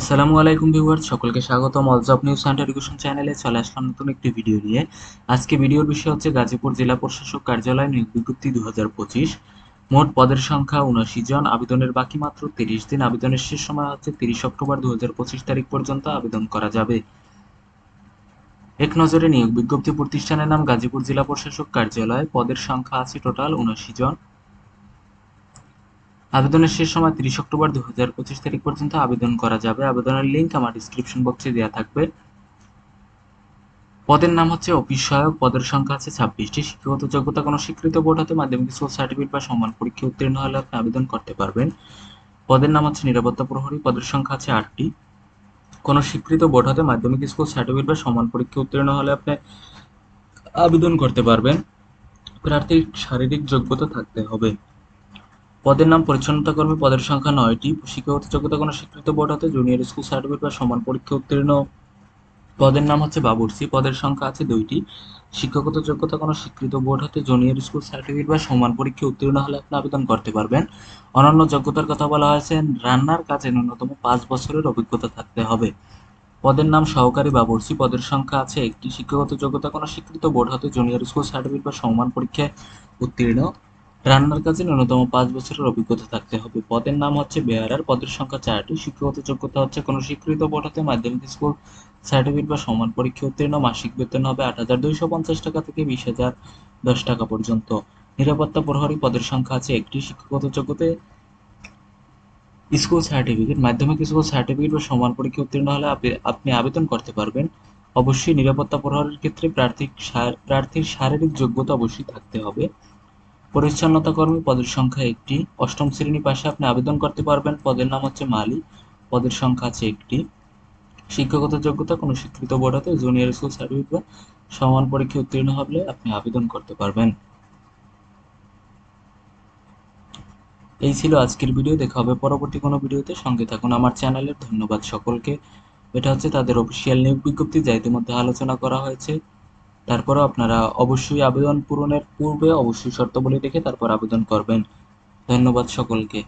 আসসালামু আলাইকুম ভিউয়ার্স, সকলকে স্বাগতম। All job news and education চ্যানেলে চলে আসলাম নতুন একটি ভিডিও নিয়ে। আজকে ভিডিওর বিষয় হচ্ছে গাজীপুর জেলা প্রশাসক কার্যালয় নিয়োগ বিজ্ঞপ্তি দু মোট পদের সংখ্যা উনআশি জন, আবেদনের বাকি মাত্র তিরিশ দিন। আবেদনের শেষ সময় হচ্ছে তিরিশ অক্টোবর দুই হাজার পঁচিশ তারিখ পর্যন্ত আবেদন করা যাবে। এক নজরে নিয়োগ বিজ্ঞপ্তি প্রতিষ্ঠানের নাম গাজীপুর জেলা প্রশাসক কার্যালয়। পদের সংখ্যা আছে টোটাল উনআশি জন। আবেদনের শেষ সময় তিরিশ অক্টোবর দু হাজার পঁচিশ তারিখ পর্যন্ত আবেদন করা যাবে। আবেদনের লিঙ্ক আমার ডিসক্রিপশন বক্সে দেওয়া থাকবে। পদের নাম হচ্ছে অফিস সহায়ক। পদের সংখ্যা আছে ছাব্বিশটি। শিক্ষাগত যোগ্যতা কোনো স্বীকৃত বোর্ড হতে মাধ্যমিক স্কুল সার্টিফিকেট বা সমান পরীক্ষা উত্তীর্ণ হলে আপনি আবেদন করতে পারবেন। পদের নাম হচ্ছে নিরাপত্তা প্রহরী। পদের সংখ্যা আছে আটটি। কোনো স্বীকৃত বোর্ড হতে মাধ্যমিক স্কুল সার্টিফিকেট বা সমান পরীক্ষা উত্তীর্ণ হলে আপনি আবেদন করতে পারবেন। প্রার্থীর শারীরিক যোগ্যতা থাকতে হবে। পদের নাম পরিচ্ছন্নতা কর্মী পদের সংখ্যা নয়টি। শিক্ষাগত যোগ্যতা কোনো স্বীকৃত বোর্ড হতে জুনিয়র স্কুল সার্টিফিকেট বা সমান পরীক্ষা উত্তীর্ণ পদের নাম হচ্ছে বাবুর্চি। পদের সংখ্যা আছে দুইটি। শিক্ষাগত যোগ্যতা কোনো স্বীকৃত বোর্ড হতে জুনিয়র স্কুল সার্টিফিকেট বা সমান পরীক্ষা উত্তীর্ণ হলে আপনি আবেদন করতে পারবেন। অন্যান্য যোগ্যতার কথা বলা হয়েছে, রান্নার কাজে ন্যূনতম পাঁচ বছরের অভিজ্ঞতা থাকতে হবে। পদের নাম সহকারী বাবুর্চি। পদের সংখ্যা আছে একটি। শিক্ষাগত যোগ্যতা কোনো স্বীকৃত বোর্ড হতে জুনিয়র স্কুল সার্টিফিকেট বা সমান পরীক্ষায় উত্তীর্ণ রান্নার কাজে ন্যূনতম পাঁচ বছরের অভিজ্ঞতা থাকতে হবে। পদের নাম হচ্ছে বেয়ারার, পদের সংখ্যা চারটি। শিক্ষাগত যোগ্যতা হচ্ছে কোনো স্বীকৃত হতে মাধ্যমিক স্কুল সার্টিফিকেট বা সমান পরীক্ষা উত্তীর্ণ। মাসিক বেতন হবে আট হাজার দুইশো পঞ্চাশ টাকা থেকে বিশ হাজার দশ টাকা পর্যন্ত। নিরাপত্তা প্রহরী পদের সংখ্যা আছে একটি। শিক্ষাগত যোগ্যতায় স্কুল সার্টিফিকেট, মাধ্যমিক স্কুল সার্টিফিকেট বা সমান পরীক্ষা উত্তীর্ণ হলে আপনি আবেদন করতে পারবেন। অবশ্যই নিরাপত্তা প্রহরের ক্ষেত্রে প্রার্থী প্রার্থীর শারীরিক যোগ্যতা অবশ্যই থাকতে হবে। পরিচ্ছন্নতা কর্মী পদের সংখ্যা একটি। অষ্টম শ্রেণি পাশে আপনি আবেদন করতে পারবেন। পদের নাম হচ্ছে মালি পদের সংখ্যা আছে একটি। শিক্ষাগত যোগ্যতা কোনো স্বীকৃত বোর্ড হতে জুনিয়র স্কুল সার্টিফিকেট বা সমান পরীক্ষা উত্তীর্ণ হলে আপনি আবেদন করতে পারবেন। এই ছিল আজকের ভিডিও। দেখা হবে পরবর্তী কোনো ভিডিওতে। সঙ্গে থাকুন আমার চ্যানেলের ধন্যবাদ সকলকে। এটা হচ্ছে তাদের অফিসিয়াল নিয়োগ বিজ্ঞপ্তি যা ইতিমধ্যে আলোচনা করা হয়েছে। তারপরে আপনারা অবশ্যই আবেদন পূরণের পূর্বে অবশ্যই শর্তাবলী দেখে তারপর আবেদন করবেন। ধন্যবাদ সকলকে।